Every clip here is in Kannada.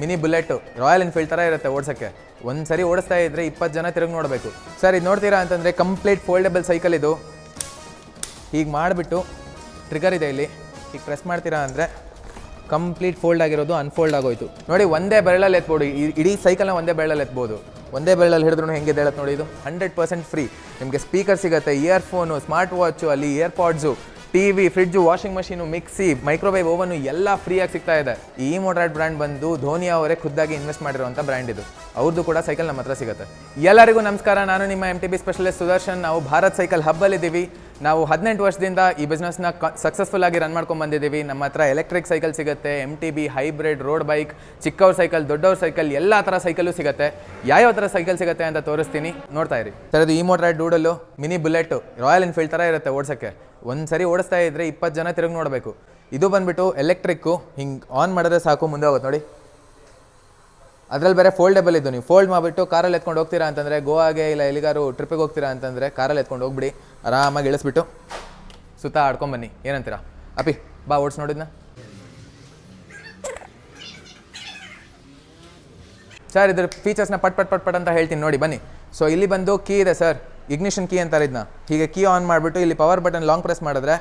ಮಿನಿ ಬುಲೆಟ್ ರಾಯಲ್ ಎನ್ಫೀಲ್ಡ್ ಥರ ಇರುತ್ತೆ ಓಡ್ಸೋಕ್ಕೆ. ಒಂದು ಸರಿ ಓಡಿಸ್ತಾ ಇದ್ರೆ ಇಪ್ಪತ್ತು ಜನ ತಿರುಗಿ ನೋಡಬೇಕು. ಸರ್, ಇದು ನೋಡ್ತೀರಾ ಅಂತಂದರೆ ಕಂಪ್ಲೀಟ್ ಫೋಲ್ಡೆಬಲ್ ಸೈಕಲ್ ಇದು. ಹೀಗೆ ಮಾಡಿಬಿಟ್ಟು ಟ್ರಿಗರ್ ಇದೆ ಇಲ್ಲಿ. ಈಗ ಪ್ರೆಸ್ ಮಾಡ್ತೀರಾ ಅಂದರೆ ಕಂಪ್ಲೀಟ್ ಫೋಲ್ಡ್ ಆಗಿರೋದು ಅನ್ಫೋಲ್ಡ್ ಆಗೋಯ್ತು. ನೋಡಿ, ಒಂದೇ ಬೆರಳಲ್ಲಿ ಎತ್ಬೋದು. ಈ- ಇಡೀ ಸೈಕಲ್ನ ಒಂದೇ ಬೆರಳಲ್ಲಿ ಎತ್ಬೋದು. ಒಂದೇ ಬೆರಳಲ್ಲಿ ಹಿಡಿದ್ರು ಹೆಂಗಿದೆ ಹೇಳತ್ತೆ ನೋಡಿ ಇದು? ಹಂಡ್ರೆಡ್ ಪರ್ಸೆಂಟ್ ಫ್ರೀ ನಿಮಗೆ ಸ್ಪೀಕರ್ ಸಿಗುತ್ತೆ ಇಯರ್ಫೋನು ಸ್ಮಾರ್ಟ್ ವಾಚು ಅಲ್ಲಿ earpods T fridge, washing machine, mixie, microwave oven ಎಲ್ಲ ಫ್ರೀಯಾಗಿ ಸಿಗ್ತಾ ಇದೆ. ಈ ಮೋಟ್ರಾಯ್ಡ್ ಬ್ರ್ಯಾಂಡ್ ಬಂದು ಧೋನಿ ಅವರೇ ಖುದ್ದಾಗಿ ಇನ್ವೆಸ್ಟ್ ಮಾಡಿರುವಂಥ ಬ್ರ್ಯಾಂಡ್ ಇದು. ಅವ್ರದ್ದು ಕೂಡ ಸೈಕಲ್ ನಮ್ಮ ಹತ್ರ ಸಿಗುತ್ತೆ. ಎಲ್ಲರಿಗೂ ನಮಸ್ಕಾರ. ನಾನು ನಿಮ್ಮ M T B specialist Sudarshan. ನಾವು ಭಾರತ್ ಸೈಕಲ್ ಹಬ್ಬಲ್ಲಿದ್ದೀವಿ ನಾವು ಹದಿನೆಂಟು ವರ್ಷದಿಂದ ಈ ಬಿಸ್ನೆಸ್ನ ಸಕ್ಸಸ್ಫುಲ್ ಆಗಿ ರನ್ ಮಾಡ್ಕೊಂಡು ಬಂದಿದ್ದೀವಿ ನಮ್ಮ ಹತ್ರ ಎಲೆಕ್ಟ್ರಿಕ್ ಸೈಕಲ್ ಸಿಗುತ್ತೆ M T B hybrid road bike ಚಿಕ್ಕವ್ರ cycle ದೊಡ್ಡವ್ರ ಸೈಕಲ್ ಎಲ್ಲ ಥರ ಸೈಕಲ್ಲು ಸಿಗುತ್ತೆ. ಯಾವ್ಯಾವ ಥರ ಸೈಕಲ್ ಸಿಗುತ್ತೆ ಅಂತ ತೋರಿಸ್ತೀನಿ. ನೋಡ್ತಾ ಇರಿ. ಸರ್ ಈ Motorad doodle mini Bullet Royal Enfield ಥರ ಇರುತ್ತೆ ಓಡ್ಸೋಕ್ಕೆ. ಒಂದು ಸರಿ ಓಡಿಸ್ತಾ ಇದ್ದರೆ ಇಪ್ಪತ್ತು ಜನ ತಿರುಗಿ ನೋಡಬೇಕು. ಇದು ಬಂದ್ಬಿಟ್ಟು ಎಲೆಕ್ಟ್ರಿಕ್ಕು ಹಿಂಗೆ ಆನ್ ಮಾಡಿದ್ರೆ ಸಾಕು, ಮುಂದೆ ಹೋಗುತ್ತೆ ನೋಡಿ. ಅದ್ರಲ್ಲಿ ಬೇರೆ ಫೋಲ್ಡೇಬಲ್ ಇದ್ದು ನೀವು ಫೋಲ್ಡ್ ಮಾಡಿಬಿಟ್ಟು ಕಾರಲ್ಲಿ ಎತ್ಕೊಂಡು ಹೋಗ್ತೀರಾ ಅಂತಂದರೆ, ಗೋವಾಗೆ ಇಲ್ಲ ಎಲ್ಲಿಗಾರು ಟ್ರಿಪ್ಪಿಗೆ ಹೋಗ್ತೀರಾ ಅಂತಂದರೆ ಕಾರಲ್ಲಿ ಎತ್ಕೊಂಡು ಹೋಗ್ಬಿಡಿ, ಆರಾಮಾಗಿ ಇಳಿಸ್ಬಿಟ್ಟು ಸುತ್ತ ಆಡ್ಕೊಂಬನ್ನಿ ಏನಂತೀರಾ? ಅಪಿ, ಬಾ ಓಡಿಸ್ ನೋಡಿದ್ನ ಸರ್, ಇದ್ರ ಫೀಚರ್ಸ್ನ ಪಟ್ ಪಟ್ ಪಟ್ ಪಟ್ ಅಂತ ಹೇಳ್ತೀನಿ ನೋಡಿ, ಬನ್ನಿ. ಸೊ ಇಲ್ಲಿ ಬಂದು ಕೀ ಇದೆ ಸರ್ ಇಗ್ನಿಷನ್ ಕೀ ಅಂತಾರೆ ಇದನ್ನ ಹೀಗೆ ಕೀ ಆನ್ ಮಾಡಿಬಿಟ್ಟು ಇಲ್ಲಿ ಪವರ್ ಬಟನ್ ಲಾಂಗ್ ಪ್ರೆಸ್ ಮಾಡಿದ್ರೆ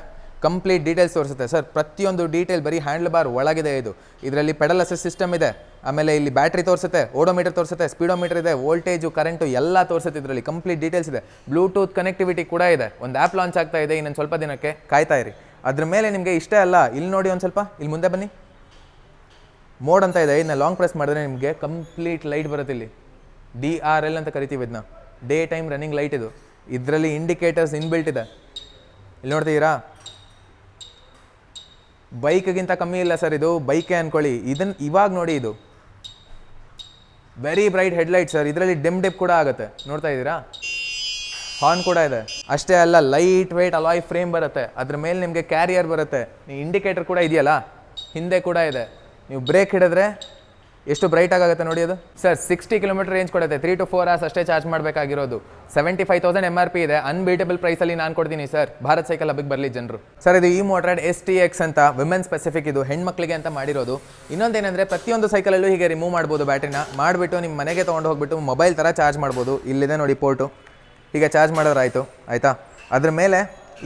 ಕಂಪ್ಲೀಟ್ ಡೀಟೇಲ್ಸ್ ತೋರಿಸುತ್ತೆ. ಸರ್, ಪ್ರತಿಯೊಂದು ಡೀಟೇಲ್ ಬರೀ ಹ್ಯಾಂಡ್ಲ್ ಬಾರ್ ಒಳಗಿದೆ ಇದು. ಇದರಲ್ಲಿ ಪೆಡಲ್ ಅಸಿಸ್ ಸಿಸ್ಟಮ್ ಇದೆ. ಆಮೇಲೆ ಇಲ್ಲಿ ಬ್ಯಾಟ್ರಿ ತೋರಿಸುತ್ತೆ, ಓಡೋಮೀಟರ್ ತೋರಿಸುತ್ತೆ, ಸ್ಪೀಡೋಮೀಟರ್ ಇದೆ, ವೋಲ್ಟೇಜು, ಕರೆಂಟು ಎಲ್ಲ ತೋರಿಸುತ್ತೆ ಇದರಲ್ಲಿ. ಕಂಪ್ಲೀಟ್ ಡೀಟೇಲ್ಸ್ ಇದೆ. ಬ್ಲೂಟೂತ್ ಕನೆಕ್ಟಿವಿಟಿ ಕೂಡ ಇದೆ. ಒಂದು ಆ್ಯಪ್ ಲಾಂಚ್ ಆಗ್ತಾ ಇದೆ, ಇನ್ನೊಂದು ಸ್ವಲ್ಪ ದಿನಕ್ಕೆ ಕಾಯ್ತಾ ಇರಿ. ಅದ್ರ ಮೇಲೆ ನಿಮಗೆ ಇಷ್ಟೇ ಅಲ್ಲ, ಇಲ್ಲಿ ನೋಡಿ ಒಂದು ಸ್ವಲ್ಪ, ಇಲ್ಲಿ ಮುಂದೆ ಬನ್ನಿ. ಮೋಡ್ ಅಂತ ಇದೆ ಇದನ್ನ ಲಾಂಗ್ ಪ್ರೆಸ್ ಮಾಡಿದ್ರೆ ನಿಮಗೆ ಕಂಪ್ಲೀಟ್ ಲೈಟ್ ಬರುತ್ತೆ ಇಲ್ಲಿ. ಡಿ ಆರ್ ಎಲ್ ಅಂತ ಕರಿತೀವಿ ಇದನ್ನ ಡೇ ಟೈಮ್ ರನ್ನಿಂಗ್ ಲೈಟ್ ಇದು. ಇದರಲ್ಲಿ ಇಂಡಿಕೇಟರ್ಸ್ ಇನ್ಬಿಲ್ಟ್ ಇದೆ. ಇಲ್ಲಿ ನೋಡ್ತೀರಾ ಬೈಕ್ಗಿಂತ ಕಮ್ಮಿ ಇಲ್ಲ ಸರ್ ಇದು. ಬೈಕೇ ಅಂದ್ಕೊಳ್ಳಿ ಇದನ್ನು ಇವಾಗ ನೋಡಿ ಇದು. ವೆರಿ ಬ್ರೈಟ್ ಹೆಡ್ಲೈಟ್ ಸರ್ ಇದರಲ್ಲಿ ಡಿಮ್ ಡಿಪ್ ಕೂಡ ಆಗುತ್ತೆ. ನೋಡ್ತಾ ಇದ್ದೀರಾ? ಹಾರ್ನ್ ಕೂಡ ಇದೆ. ಅಷ್ಟೇ ಅಲ್ಲ ಲೈಟ್ ವೆಯ್ಟ್ ಅಲಾಯ್ ಫ್ರೇಮ್ ಬರುತ್ತೆ. ಅದ್ರ ಮೇಲೆ ನಿಮಗೆ ಕ್ಯಾರಿಯರ್ ಬರುತ್ತೆ. ಇಂಡಿಕೇಟರ್ ಕೂಡ ಇದೆಯಲ್ಲ? ಹಿಂದೆ ಕೂಡ ಇದೆ. ನೀವು ಬ್ರೇಕ್ ಹಿಡಿದ್ರೆ ಎಷ್ಟು ಬ್ರೈಟ್ ಆಗುತ್ತೆ ನೋಡಿ ಅದು? ಸರ್ ಸಿಕ್ಸ್ಟಿ ಕಿಲೋಮೀಟರ್ ರೇಂಜ್ ಕೊಡುತ್ತೆ. ತ್ರೀ ಟು ಫೋರ್ ಅವರ್ಸ್ ಅಷ್ಟೇ ಚಾರ್ಜ್ ಮಾಡಬೇಕಾಗಿರೋದು. Seventy five thousand M R P ಇದೆ ಅನ್ಬೀಟಬಲ್ ಪ್ರೈಸಲ್ಲಿ ನಾನು ಕೊಡ್ತೀನಿ ಸರ್ ಭಾರತ್ ಸೈಕಲ್ ಹಬ್ಬಕ್ಕೆ ಬರಲಿ ಜನರು. ಸರ್, ಇದು ಈ ಮೋಟ್ರಾಡ್ ಎಸ್ ಟಿ ಎಕ್ಸ್ ಅಂತ ವಿಮೆನ್ ಸ್ಪೆಸಿಫಿಕ್ ಇದು, ಹೆಣ್ಮಕ್ಳಿಗೆ ಅಂತ ಮಾಡಿರೋದು. ಇನ್ನೊಂದೇನೆಂದರೆ, ಪ್ರತಿಯೊಂದು ಸೈಕಲಲ್ಲೂ ಹೀಗೆ ರಿಮೂವ್ ಮಾಡ್ಬೋದು ಬ್ಯಾಟ್ರಿನ. ಮಾಡಿಬಿಟ್ಟು ನಿಮ್ಮ ಮನೆಗೆ ತೊಗೊಂಡು ಹೋಗ್ಬಿಟ್ಟು ಮೊಬೈಲ್ ಥರ ಚಾರ್ಜ್ ಮಾಡ್ಬೋದು. ಇಲ್ಲಿದೆ ನೋಡಿ ಪೋರ್ಟು ಹೀಗೆ ಚಾರ್ಜ್ ಮಾಡೋದ್ರಾಯಿತು. ಆಯಿತಾ? ಅದ್ರ ಮೇಲೆ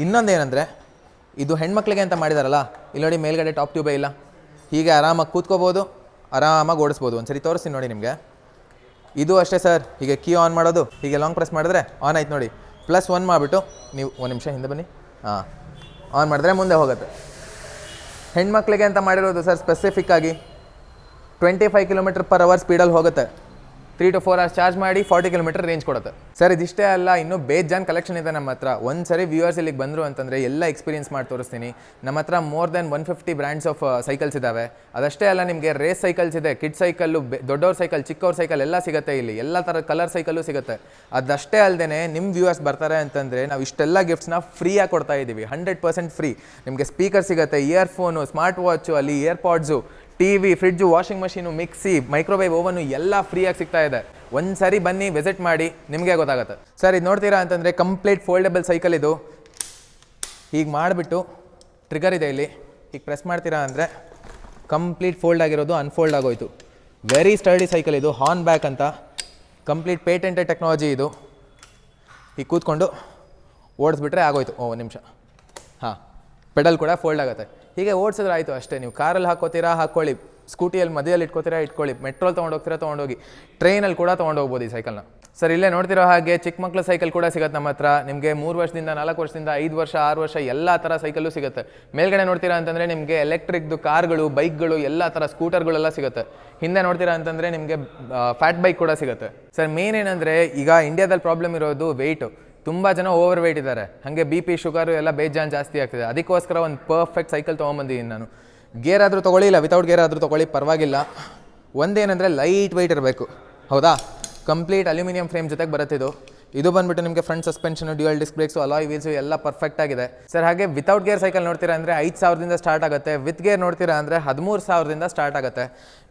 ಇನ್ನೊಂದೇನೆಂದರೆ, ಇದು ಹೆಣ್ಮಕ್ಳಿಗೆ ಅಂತ ಮಾಡಿದಾರಲ್ಲ? ಇಲ್ಲಿ ನೋಡಿ ಮೇಲ್ಗಡೆ ಟಾಪ್ ಟ್ಯೂಬೇ ಇಲ್ಲ. ಹೀಗೆ ಆರಾಮಾಗಿ ಕೂತ್ಕೋಬೋದು. ಆರಾಮಾಗಿ ಓಡಿಸ್ಬೋದು. ಒಂದ್ಸರಿ ತೋರಿಸ್ತೀನಿ ನೋಡಿ ನಿಮಗೆ. ಇದು ಅಷ್ಟೇ ಸರ್. ಹೀಗೆ ಕೀ ಆನ್ ಮಾಡೋದು, ಹೀಗೆ ಲಾಂಗ್ ಪ್ರೆಸ್ ಮಾಡಿದ್ರೆ ಆನ್ ಆಯ್ತು ನೋಡಿ. ಪ್ಲಸ್ ಒನ್ ಮಾಡಿಬಿಟ್ಟು ನೀವು ಒಂದು ನಿಮಿಷ ಹಿಂದೆ ಬನ್ನಿ. ಹಾಂ, ಆನ್ ಮಾಡಿದ್ರೆ ಮುಂದೆ ಹೋಗುತ್ತೆ. ಹೆಣ್ಮಕ್ಳಿಗೆ ಅಂತ ಮಾಡಿರೋದು sir ಸ್ಪೆಸಿಫಿಕ್ಕಾಗಿ twenty five kilometre per hour ಸ್ಪೀಡಲ್ಲಿ ಹೋಗುತ್ತೆ. Three to four hours charge ಮಾಡಿ ಫಾರ್ಟಿ ಕಿಲೋಮೀಟರ್ ರೇಂಜ್ ಕೊಡುತ್ತೆ. ಸರ್ ಇದಿಷ್ಟೇ ಅಲ್ಲ, ಇನ್ನೂ ಬೇಜಾನ್ ಕಲೆಕ್ಷನ್ ಇದೆ ನಮ್ಮ ಹತ್ರ. ಒಂದು ಸರಿ ವ್ಯೂವರ್ಸ್ ಇಲ್ಲಿಗೆ ಬಂದರು ಅಂತಂದರೆ ಎಲ್ಲ ಎಕ್ಸ್ಪೀರಿಯನ್ಸ್ ಮಾಡಿ ತೋರಿಸ್ತೀನಿ. ನಮ್ಮ ಹತ್ರ more than one fifty brands of cycles ಇದ್ದಾವೆ ಅದಷ್ಟೇ ಅಲ್ಲ, ನಿಮಗೆ ರೇಸ್ ಸೈಕಲ್ಸ್ ಇದೆ ಕಿಡ್ ಸೈಕಲ್ಲು ದೊಡ್ಡವ್ರ ಸೈಕಲ್ ಚಿಕ್ಕವ್ರ ಸೈಕಲ್ ಎಲ್ಲ ಸಿಗುತ್ತೆ ಇಲ್ಲಿ. ಎಲ್ಲ ಥರದ ಕಲರ್ ಸೈಕಲ್ಲು ಸಿಗುತ್ತೆ. ಅದಷ್ಟೇ ಅಲ್ಲದೆ ನಿಮ್ಮ ವ್ಯೂವರ್ಸ್ ಬರ್ತಾರೆ ಅಂತಂದರೆ ನಾವು ಇಷ್ಟೆಲ್ಲ ಗಿಫ್ಟ್ಸ್ನ ಫ್ರೀಯಾಗಿ ಕೊಡ್ತಾ ಇದ್ದೀವಿ ಹಂಡ್ರೆಡ್ ಪರ್ಸೆಂಟ್ ಫ್ರೀ ನಿಮಗೆ ಸ್ಪೀಕರ್ ಸಿಗುತ್ತೆ ಇಯರ್ಫೋನು ಸ್ಮಾರ್ಟ್ ವಾಚು ಅಲ್ಲಿ earpods T V fridge, washing machine, mixie, microwave oven ಎಲ್ಲ ಫ್ರೀಯಾಗಿ ಸಿಗ್ತಾ ಇದೆ. ಒಂದು ಸರಿ ಬನ್ನಿ ವಿಸಿಟ್ ಮಾಡಿ, ನಿಮಗೆ ಗೊತ್ತಾಗುತ್ತೆ. ಸರ್, ಇದು ನೋಡ್ತೀರಾ ಅಂತಂದರೆ ಕಂಪ್ಲೀಟ್ ಫೋಲ್ಡಬಲ್ ಸೈಕಲ್ ಇದು. ಹೀಗೆ ಮಾಡಿಬಿಟ್ಟು ಟ್ರಿಗರ್ ಇದೆ ಇಲ್ಲಿ. ಈಗ ಪ್ರೆಸ್ ಮಾಡ್ತೀರಾ ಅಂದರೆ ಕಂಪ್ಲೀಟ್ ಫೋಲ್ಡ್ ಆಗಿರೋದು ಅನ್ಫೋಲ್ಡ್ ಆಗೋಯ್ತು. ವೆರಿ ಸ್ಟರ್ಡಿ ಸೈಕಲ್ ಇದು ಹಾರ್ನ್ ಬ್ಯಾಕ್ ಅಂತ. ಕಂಪ್ಲೀಟ್ ಪೇಟೆಂಟೆಡ್ ಟೆಕ್ನಾಲಜಿ ಇದು. ಈಗ ಕೂತ್ಕೊಂಡು ಓಡಿಸ್ಬಿಟ್ರೆ ಆಗೋಯ್ತು. ಓ, ಒಂದು ನಿಮಿಷ. ಹಾಂ ಪೆಡಲ್ ಕೂಡ ಫೋಲ್ಡ್ ಆಗುತ್ತೆ. ಹೀಗೆ ಓಡಿಸಿದ್ರೆ ಆಯಿತು ಅಷ್ಟೇ. ನೀವು ಕಾರಲ್ಲಿ ಹಾಕೋತೀರಾ ಹಾಕ್ಕೊಳ್ಳಿ ಸ್ಕೂಟಿಯಲ್ಲಿ ಮಧ್ಯದಲ್ಲಿ ಇಟ್ಕೋತೀರಾ, ಇಟ್ಕೊಳ್ಳಿ. ಮೆಟ್ರೋಲ್ ತೊಗೊಂಡೋಗ್ತೀರಾ, ತೊಗೊಂಡೋಗಿ. ಟ್ರೈನಲ್ಲಿ ಕೂಡ ತೊಗೊಂಡೋಗ್ಬೋದು ಈ ಸೈಕಲ್ನ ಸರ್, ಇಲ್ಲೇ ನೋಡ್ತಿರೋ ಹಾಗೆ ಚಿಕ್ಕ ಮಕ್ಕಳ ಸೈಕಲ್ ಕೂಡ ಸಿಗುತ್ತೆ ನಮ್ಮ ಹತ್ರ. ನಿಮಗೆ ಮೂರು ವರ್ಷದಿಂದ, ನಾಲ್ಕು ವರ್ಷದಿಂದ, ಐದು ವರ್ಷ, ಆರು ವರ್ಷ ಎಲ್ಲ ಥರ ಸೈಕಲ್ಲು ಸಿಗುತ್ತೆ. ಮೇಲ್ಗಡೆ ನೋಡ್ತೀರಾ ಅಂತಂದರೆ ನಿಮಗೆ ಎಲೆಕ್ಟ್ರಿಕ್ದು ಕಾರ್ಗಳು ಬೈಕ್ಗಳು ಎಲ್ಲ ಥರ ಸ್ಕೂಟರ್ಗಳೆಲ್ಲ ಸಿಗುತ್ತೆ. ಹಿಂದೆ ನೋಡ್ತೀರಾ ಅಂತಂದರೆ ನಿಮಗೆ ಫ್ಯಾಟ್ ಬೈಕ್ ಕೂಡ ಸಿಗುತ್ತೆ. ಸರ್ ಮೇನ್ ಏನಂದರೆ ಈಗ ಇಂಡಿಯಾದಲ್ಲಿ ಪ್ರಾಬ್ಲಮ್ ಇರೋದು ವೆಯ್ಟು ತುಂಬ ಜನ ಓವರ್ ವೆಯ್ಟ್ ಇದ್ದಾರೆ. ಹಾಗೆ ಬಿ ಪಿ ಶುಗರು ಎಲ್ಲ ಬೇಜಾನ್ ಜಾಸ್ತಿ ಆಗ್ತಿದೆ. ಅದಕ್ಕೋಸ್ಕರ ಒಂದು ಪರ್ಫೆಕ್ಟ್ ಸೈಕಲ್ ತೊಗೊಂಬಂದಿದ್ದೀನಿ ನಾನು. ಗೇರ್ ಆದರೂ ತೊಗೊಳ್ಳಿ, ಇಲ್ಲ ವಿತೌಟ್ ಗೇರ್ ಆದರೂ ತೊಗೊಳ್ಳಿ, ಪರವಾಗಿಲ್ಲ. ಒಂದೇನೆಂದರೆ ಲೈಟ್ ವೆಯ್ಟ್ ಇರಬೇಕು. ಹೌದಾ? ಕಂಪ್ಲೀಟ್ ಅಲ್ಯೂಮಿನಿಯಂ ಫ್ರೇಮ್ ಜೊತೆಗೆ ಬರುತ್ತೆ ಇದು ಬಂದ್ಬಿಟ್ಟು ನಿಮಗೆ front suspension dual disc brakes alloy wheels ಎಲ್ಲ ಪರ್ಫೆಕ್ಟ್ ಆಗಿದೆ. ಸರ್ ಹಾಗೆ ವಿತೌಟ್ ಗೇರ್ ಸೈಕಲ್ ನೋಡ್ತೀರಾ ಅಂದರೆ ಐದು ಸಾವಿರದಿಂದ ಸ್ಟಾರ್ಟ್ ಆಗುತ್ತೆ. ವಿತ್ ಗೇರ್ ನೋಡ್ತೀರಾ ಅಂದರೆ ಹದಿಮೂರು ಸಾವಿರದಿಂದ ಸ್ಟಾರ್ಟ್ ಆಗುತ್ತೆ.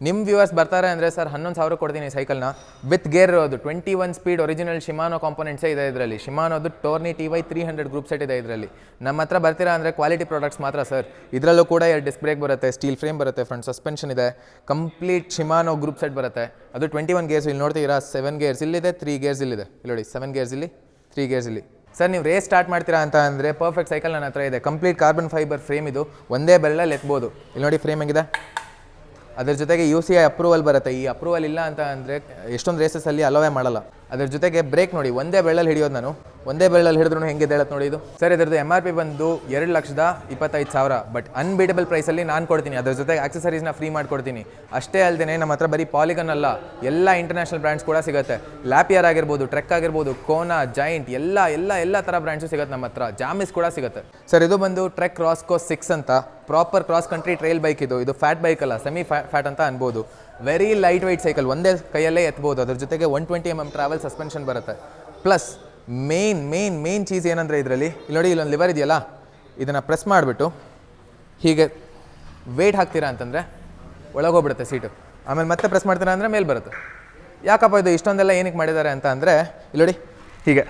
ನಿಮ್ಮ ವ್ಯೂವರ್ಸ್ ಬರ್ತಾರೆ ಅಂದರೆ ಸರ್ ಹನ್ನೊಂದು ಸಾವಿರ ಕೊಡ್ತೀನಿ ಸೈಕಲ್ನ ವಿತ್ ಗೇರ್ ಇರೋದು twenty one speed original Shimano ಕಾಂಪೊನೆಂಟ್ಸೇ ಇದೆ ಇದರಲ್ಲಿ. ಶಿಮಾನೋದು Tourney T Y three hundred group set ಇದೆ ಇದರಲ್ಲಿ. ನಮ್ಮ ಹತ್ರ ಬರ್ತೀರಾ ಅಂದರೆ ಕ್ವಾಲಿಟಿ ಪ್ರಾಡಕ್ಟ್ಸ್ ಮಾತ್ರ ಸರ್ ಇದರಲ್ಲೂ ಕೂಡ ಎರಡು ಡಿಸ್ಕ್ ಬ್ರೇಕ್ ಬರುತ್ತೆ ಸ್ಟೀಲ್ ಫ್ರೇಮ್ ಬರುತ್ತೆ ಫ್ರಂಟ್ ಸಸ್ಪೆನ್ಷನ್ ಇದೆ. ಕಂಪ್ಲೀಟ್ ಶಿಮಾನೋ ಗ್ರೂಪ್ ಸೆಟ್ ಬರುತ್ತೆ. ಅದು ಟ್ವೆಂಟಿ ಒನ್ ಗೇರ್ಸ್ ಇಲ್ಲಿ ನೋಡ್ತೀರಾ? ಸೆವೆನ್ ಗೇರ್ಸ್ ಇಲ್ಲಿದೆ ತ್ರೀ ಗೇರ್ಸ್ ಇಲ್ಲಿದೆ. ಇಲ್ಲಿ ನೋಡಿ ಸೆವೆನ್ ಗೇರ್ಸ್ ಇಲ್ಲಿ ತ್ರೀ ಗೇರ್ಸ್ ಇಲ್ಲಿ. ಸರ್ ನೀವು ರೇಸ್ ಸ್ಟಾರ್ಟ್ ಮಾಡ್ತೀರಾ ಅಂತ ಅಂದರೆ ಪರ್ಫೆಕ್ಟ್ ಸೈಕಲ್ ನನ್ನ ಹತ್ರ ಇದೆ. ಕಂಪ್ಲೀಟ್ ಕಾರ್ಬನ್ ಫೈಬರ್ ಫ್ರೇಮ್ ಇದು. ಒಂದೇ ಬೆರಳಲ್ಲಿ ಎತ್ಬೋದು. ಇಲ್ಲಿ ನೋಡಿ ಫ್ರೇಮ್ ಹೆಂಗಿದೆ? ಅದ್ರ ಜೊತೆಗೆ ಯು ಸಿ ಐ ಅಪ್ರೂವಲ್ ಬರುತ್ತೆ. ಈ ಅಪ್ರೂವಲ್ ಇಲ್ಲ ಅಂತ ಅಂದರೆ ಎಷ್ಟೊಂದು ರೇಸಸಲ್ಲಿ ಅಲೋವೇ ಮಾಡಲ್ಲ. ಅದ್ರ ಜೊತೆಗೆ ಬ್ರೇಕ್ ನೋಡಿ, ಒಂದೇ ಬೆಳ್ಳಲ್ಲಿ ಹಿಡಿಯೋದು ನಾನು. ಒಂದೇ ಬೆಳ್ಳಲ್ಲಿ ಹಿಡಿದ್ರು ಹೆಂಗೆ ಹೇಳತ್ತೆ ನೋಡಿ ಇದು. ಸರ್, ಇದ್ರದ್ದು ಎಂ ಆರ್ ಪಿ ಬಂದು ಎರಡು ಲಕ್ಷದ ಇಪ್ಪತ್ತೈದು ಸಾವಿರ ಬಟ್ ಅನ್ಬೀಟಬಲ್ ಪ್ರೈಸಲ್ಲಿ ನಾನು ಕೊಡ್ತೀನಿ. ಅದ್ರ ಜೊತೆಗೆ ಆಕ್ಸಸರೀಸ್ನ ಫ್ರೀ ಮಾಡಿಕೊಡ್ತೀನಿ. ಅಷ್ಟೇ ಅಲ್ಲದೆ ನಮ್ಮ ಹತ್ರ ಬರೀ ಪಾಲಿಗನ್ ಅಲ್ಲ, ಎಲ್ಲ ಇಂಟರ್ನ್ಯಾಷನಲ್ ಬ್ರ್ಯಾಂಡ್ಸ್ ಕೂಡ ಸಿಗುತ್ತೆ. ಲ್ಯಾಪಿಯರ್ ಆಗಿರ್ಬೋದು ಟ್ರೆಕ್ ಆಗಿರ್ಬೋದು ಕೋನಾ ಜೈಂಟ್ ಎಲ್ಲ ಎಲ್ಲ ಎಲ್ಲ ಥರ ಬ್ರ್ಯಾಂಡ್ಸು ಸಿಗುತ್ತೆ ನಮ್ಮ ಹತ್ರ. ಜಾಮಿಸ್ ಕೂಡ ಸಿಗುತ್ತೆ. ಸರ್, ಇದು ಬಂದು ಟ್ರೆಕ್ ರಾಸ್ಕೋ ಸಿಕ್ಸ್ ಅಂತ. Proper cross country trail bike ಇದು. ಇದು ಫ್ಯಾಟ್ ಬೈಕ್ ಅಲ್ಲ ಸೆಮಿ ಫ್ಯಾಟ್ ಅಂತ ಅನ್ಬೋದು. ವೆರಿ ಲೈಟ್ ವೈಟ್ ಸೈಕಲ್ ಒಂದೇ ಕೈಯಲ್ಲೇ ಎತ್ಬೋದು. ಅದ್ರ ಜೊತೆಗೆ one twenty M M travel suspension ಬರುತ್ತೆ. ಪ್ಲಸ್ ಮೇನ್ ಮೇನ್ ಮೇನ್ ಚೀಸ್ ಏನಂದರೆ ಇದರಲ್ಲಿ? ಇಲ್ಲಿ ನೋಡಿ, ಇಲ್ಲೊಂದು ಲಿವರ್ ಇದೆಯಲ್ಲ? ಇದನ್ನು ಪ್ರೆಸ್ ಮಾಡಿಬಿಟ್ಟು ಹೀಗೆ ವೆಯ್ಟ್ ಹಾಕ್ತೀರಾ ಅಂತಂದರೆ ಒಳಗೋಗ್ಬಿಡುತ್ತೆ ಸೀಟು ಆಮೇಲೆ ಮತ್ತೆ ಪ್ರೆಸ್ ಮಾಡ್ತೀರಾ ಅಂದರೆ ಮೇಲೆ ಬರುತ್ತೆ. ಯಾಕಪ್ಪ ಇದು ಇಷ್ಟೊಂದೆಲ್ಲ ಏನಕ್ಕೆ ಮಾಡಿದ್ದಾರೆ ಅಂತ ಅಂದರೆ, ಇಲ್ಲಿ ನೋಡಿ, ಹೀಗೆ.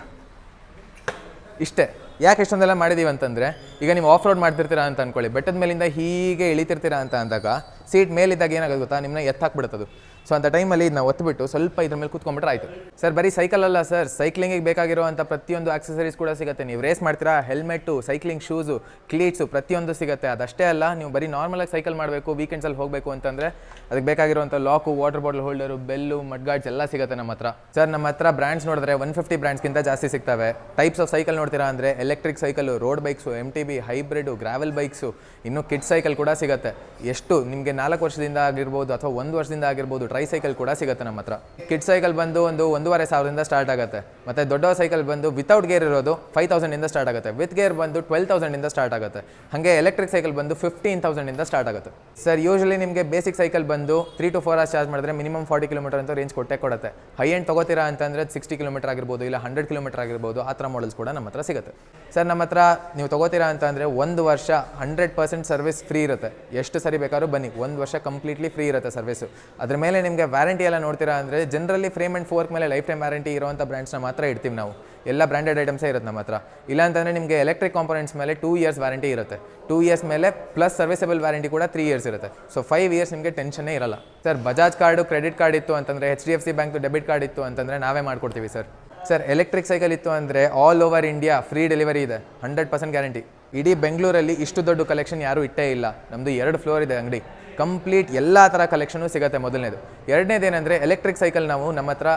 ಇಷ್ಟೇ. ಯಾಕೆ ಇಷ್ಟೊಂದೆಲ್ಲ ಮಾಡಿದ್ದೀವಿ ಅಂತಂದರೆ, ಈಗ ನೀವು ಆಫ್ ರೋಡ್ ಮಾಡ್ತಿರ್ತೀರಾ ಅಂತ ಅನ್ಕೊಳ್ಳಿ. ಬೆಟ್ಟದ ಮೇಲಿಂದ ಹೀಗೆ ಇಳಿತಿರ್ತೀರಾ ಅಂತ ಅಂದಾಗ ಸೀಟ್ ಮೇಲಿದ್ದಾಗ ಏನಾಗುತ್ತೆ ಗೊತ್ತಾ? ನಿಮ್ಮನ್ನ ಎತ್ತಾಕ್ಬಿಡುತ್ತದು. ಸೊ ಅಂತ ಟೈಮಲ್ಲಿ ಇದನ್ನ ಒತ್ತುಬಿಟ್ಟು ಸ್ವಲ್ಪ ಇದ್ರ ಮೇಲೆ ಕೂತ್ಕೊಂಡ್ಬಿಟ್ರೆ ಆಯಿತು. ಸರ್ ಬರೀ ಸೈಕಲ್ ಅಲ್ಲ ಸರ್ ಸೈಕ್ಲಿಂಗಿಗೆ ಬೇಕಾಗಿರುವಂಥ ಪ್ರತಿಯೊಂದು ಆಕ್ಸಸರೀಸ್ ಕೂಡ ಸಿಗುತ್ತೆ. ನೀವು ರೇಸ್ ಮಾಡ್ತೀರಾ? ಹೆಲ್ಮೆಟ್ಟು ಸೈಕ್ಲಿಂಗ್ ಶೂಸು ಕ್ಲೀಟ್ಸು ಪ್ರತಿಯೊಂದು ಸಿಗುತ್ತೆ. ಅದಷ್ಟೇ ಅಲ್ಲ, ನೀವು ಬರೀ ನಾರ್ಮಲಾಗಿ ಸೈಕಲ್ ಮಾಡಬೇಕು ವೀಕೆಂಡ್ಸಲ್ಲಿ ಹೋಗಬೇಕು ಅಂತಂದರೆ ಅದಕ್ಕೆ ಬೇಕಾಗಿರುವಂಥ lock water bottle holder bell mud guards ಎಲ್ಲ ಸಿಗುತ್ತೆ ನಮ್ಮ ಹತ್ರ. ಸರ್ ನಮ್ಮ ಹತ್ರ ಬ್ರ್ಯಾಂಡ್ಸ್ ನೋಡಿದ್ರೆ ಒನ್ ಫಿಫ್ಟಿ ಬ್ರ್ಯಾಂಡ್ಸ್ಗಿಂತ ಜಾಸ್ತಿ ಸಿಗ್ತವೆ. ಟೈಪ್ಸ್ ಆಫ್ ಸೈಕಲ್ ನೋಡ್ತೀರಾ ಅಂದರೆ electric cycle road bikes M T B hybrid gravel bikes ಇನ್ನು ಕಿಡ್ ಸೈಕಲ್ ಕೂಡ ಸಿಗುತ್ತೆ. ಎಷ್ಟು ನಿಮಗೆ ನಾಲ್ಕು ವರ್ಷದಿಂದ ಆಗಿರ್ಬೋದು ಅಥವಾ ಒಂದು ವರ್ಷದಿಂದ ಆಗಿರ್ಬೋದು ಟ್ರೈ ಸೈಕಲ್ ಕೂಡ ಸಿಗುತ್ತೆ ನಮ್ಮ ಹತ್ರ. ಕಿಡ್ ಸೈಕಲ್ ಬಂದು ಒಂದು ಒಂದೂವರೆ ಸಾವಿರದಿಂದ ಸ್ಟಾರ್ಟ್ ಆಗುತ್ತೆ. ಮತ್ತು ದೊಡ್ಡ ಸೈಕಲ್ ಬಂದು ವಿತೌಟ್ ಗೇರ್ ಇರೋದು ಫೈವ್ ತೌಸಂಡಿಂದ ಸ್ಟಾರ್ಟ್ ಆಗುತ್ತೆ. ವಿತ್ ಗೇರ್ ಬಂದು ಟ್ವೆಲ್ ತೌಸಂಡಿಂದ ಸ್ಟಾರ್ಟ್ ಆಗುತ್ತೆ. ಹಾಗೆ ಎಲೆಕ್ಟ್ರಿಕ್ ಸೈಕಲ್ ಬಂದು ಫಿಫ್ಟೀನ್ ತೌಸಂಡಿಂದ ಸ್ಟಾರ್ಟ್ ಆಗುತ್ತೆ. ಸರ್ ಯೂಶಲಿ ನಿಮಗೆ ಬೇಸಿಕ್ ಸೈಕಲ್ ಬಂದು three to four hours charge ಮಾಡಿದ್ರೆ ಮಿನಿಮಮ್ ಫಾರ್ಟಿ ಕಿಲೋಮೀಟರ್ ಅಂತ ರೇಂಜ್ ಕೊಟ್ಟೆ ಕೊಡುತ್ತೆ. ಹೈ ಎಂಡ್ ತಗೋತೀರಾ ಅಂತಂದರೆ ಸಿಕ್ಸ್ಟಿ ಕಿಲೋಮೀಟರ್ ಆಗಿರ್ಬೋದು ಇಲ್ಲ ಹಂಡ್ರೆಡ್ ಕಿಲೋಮೀಟರ್ ಆಗಿರ್ಬೋದು ಆ ಥರ ಮಾಡಲ್ಸ್ ಕೂಡ ನಮ್ಮ ಹತ್ರ ಸಿಗುತ್ತೆ. ಸರ್ ನಮ್ಮ ಹತ್ರ ನೀವು ತಗೋತೀರಾ ಅಂತ ಅಂದರೆ ಒಂದು ವರ್ಷ ಹಂಡ್ರೆಡ್ ಪರ್ಸೆಂಟ್ ಸರ್ವಿಸ್ ಫ್ರೀ ಇರುತ್ತೆ. ಎಷ್ಟು ಸರಿ ಬೇಕಾದ್ರೂ ಬನ್ನಿ. ಒಂದು ವರ್ಷ ಕಂಪ್ಲೀಟ್ಲಿ ಫ್ರೀ ಇರುತ್ತೆ ಸರ್ವಿಸು ಅದ್ರ ಮೇಲೆ ನಿಮಗೆ ವ್ಯಾರಂಟಿ ಎಲ್ಲ ನೋಡ್ತೀರಾ ಅಂದರೆ ಜನರಲ್ಲಿ ಫ್ರೇಮ್ ಆ್ಯಂಡ್ ಫೋರ್ಕ್ ಮೇಲೆ ಲೈಫ್ ಟೈಮ್ ವ್ಯಾರಂಟಿ ಇರುವಂಥ ಬ್ರ್ಯಾಂಡ್ಸ್ನ ಮಾತ್ರ ಇಡ್ತೀವಿ ನಾವು. ಎಲ್ಲ ಬ್ರ್ಯಾಂಡೆಡ್ ಐಟಮ್ಸೇ ಇರುತ್ತೆ ನಮ್ಮ ಹತ್ರ. ಇಲ್ಲ ಅಂತಂದರೆ ನಿಮಗೆ ಎಲೆಕ್ಟ್ರಿಕ್ ಕಾಂಪೊನೆಂಟ್ಸ್ ಮೇಲೆ ಟೂ ಇಯರ್ಸ್ ವ್ಯಾರಂಟಿ ಇರುತ್ತೆ. ಟೂ ಇಯರ್ಸ್ ಮೇಲೆ ಪ್ಲಸ್ ಸರ್ವಿಸಬಲ್ ವ್ಯಾರಂಟಿ ಕೂಡ ತ್ರೀ ಇಯರ್ಸ್ ಇರುತ್ತೆ. ಸೊ ಫೈವ್ ಇಯರ್ಸ್ ನಿಮಗೆ ಟೆನ್ಷನ್ನೇ ಇರಲ್ಲ. Sir Bajaj card credit card ಇತ್ತು ಅಂತಂದರೆ ಎಚ್ ಡಿ ಎಫ್ ಸಿ ಬ್ಯಾಂಕ್ದು ಡೆಬಿಟ್ ಕಾರ್ಡ್ ಇತ್ತು ಅಂತಂದರೆ ನಾವೇ ಮಾಡ್ಕೊಡ್ತೀವಿ ಸರ್ ಸರ್ ಎಲೆಕ್ಟ್ರಿಕ್ ಸೈಕಲ್ ಇತ್ತು ಅಂದರೆ all over India free delivery ಇದೆ. ಹಂಡ್ರೆಡ್ ಪರ್ಸೆಂಟ್ ಗ್ಯಾರಂಟಿ ಇಡೀ ಬೆಂಗಳೂರಲ್ಲಿ ಇಷ್ಟು ದೊಡ್ಡ ಕಲೆಕ್ಷನ್ ಯಾರೂ ಇಟ್ಟೇ ಇಲ್ಲ. ನಮ್ಮದು ಎರಡು ಫ್ಲೋರ್ ಇದೆ ಅಂಗಡಿ. ಕಂಪ್ಲೀಟ್ ಎಲ್ಲ ಥರ ಕಲೆಕ್ಷನು ಸಿಗುತ್ತೆ ಮೊದಲನೇದು. ಎರಡನೇದೇನೆಂದರೆ ಎಲೆಕ್ಟ್ರಿಕ್ ಸೈಕಲ್ ನಾವು ನಮ್ಮ ಹತ್ರ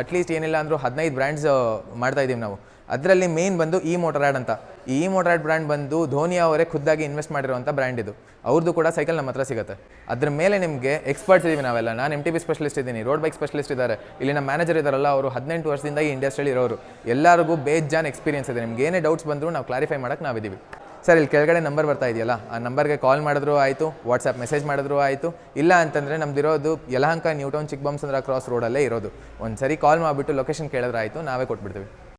ಅಟ್ಲೀಸ್ಟ್ ಏನಿಲ್ಲ ಅಂದರೂ ಹದಿನೈದು ಬ್ರ್ಯಾಂಡ್ಸ್ ಮಾಡ್ತಾ ಇದ್ದೀವಿ ನಾವು. ಅದರಲ್ಲಿ ಮೇನ್ ಬಂದು ಈ ಆ್ಯಡ್ ಅಂತ. ಈ ಆ್ಯಡ್ ಬ್ರ್ಯಾಂಡ್ ಬಂದು ಧೋನಿ ಅವರೇ ಖುದ್ದಾಗಿ ಇನ್ವೆಸ್ಟ್ ಮಾಡಿರುವಂಥ ಬ್ರ್ಯಾಂಡ್ ಇದು. ಅವ್ರದ್ದು ಕೂಡ ಸೈಕಲ್ ನಮ್ಮ ಹತ್ರ ಸಿಗುತ್ತೆ. ಅದ್ರ ಮೇಲೆ ನಿಮಗೆ ಎಕ್ಸ್ಪರ್ಟ್ಸ್ ಇದ್ದೀವಿ ನಾವೆಲ್ಲ. ನಾನು ಎಂ ಟಿ ಬಿ ಸ್ಪೆಷಲಿಸ್ಟ್ ಇದ್ದೀನಿ ರೋಡ್ ಬೈಕ್ ಸ್ಪೆಷಲಿಸ್ಟ್ ಇದ್ದಾರೆ. ಇಲ್ಲಿ ನಮ್ಮ ಮ್ಯಾನೇಜರ್ ಇದ್ದಾರಲ್ಲ, ಅವರು ಹದಿನೆಂಟು ವರ್ಷದಿಂದ ಈ ಇಂಡಸ್ಟ್ರಿಯಲ್ಲಿ ಇರೋರು. ಎಲ್ಲರಿಗೂ ಬೇಜಾನ್ ಎಕ್ಸ್ಪೀರಿಯನ್ಸ್ ಇದೆ. ನಿಮ್ಗೆ ಏನೇ ಡೌಟ್ಸ್ ಬಂದರೂ ನಾವು ಕ್ಲಾರಿಫೈ ಮಾಡೋಕ್ಕೆ ನಾವಿದ್ದೀವಿ. ಸರ್, ಇಲ್ಲಿ ಕೆಳಗಡೆ ನಂಬರ್ ಬರ್ತಾ ಇದೆಯಲ್ಲ, ಆ ನಂಬರ್ಗೆ ಕಾಲ್ ಮಾಡಿದ್ರು ಆಯಿತು ವಾಟ್ಸಪ್ ಮೆಸೇಜ್ ಮಾಡಿದ್ರು ಆಯಿತು. ಇಲ್ಲ ಅಂತಂದರೆ ನಮ್ದಿರೋದು Yelahanka New Town Chikkabommasandra cross ರೋಡಲ್ಲೇ ಇರೋದು. ಒಂದು ಸರಿ ಕಾಲ್ ಮಾಡಿಬಿಟ್ಟು ಲೊಕೇಶನ್ ಕೇಳಿದ್ರೆ ಆಯಿತು, ನಾವೇ ಕೊಟ್ಬಿಡ್ತೀವಿ.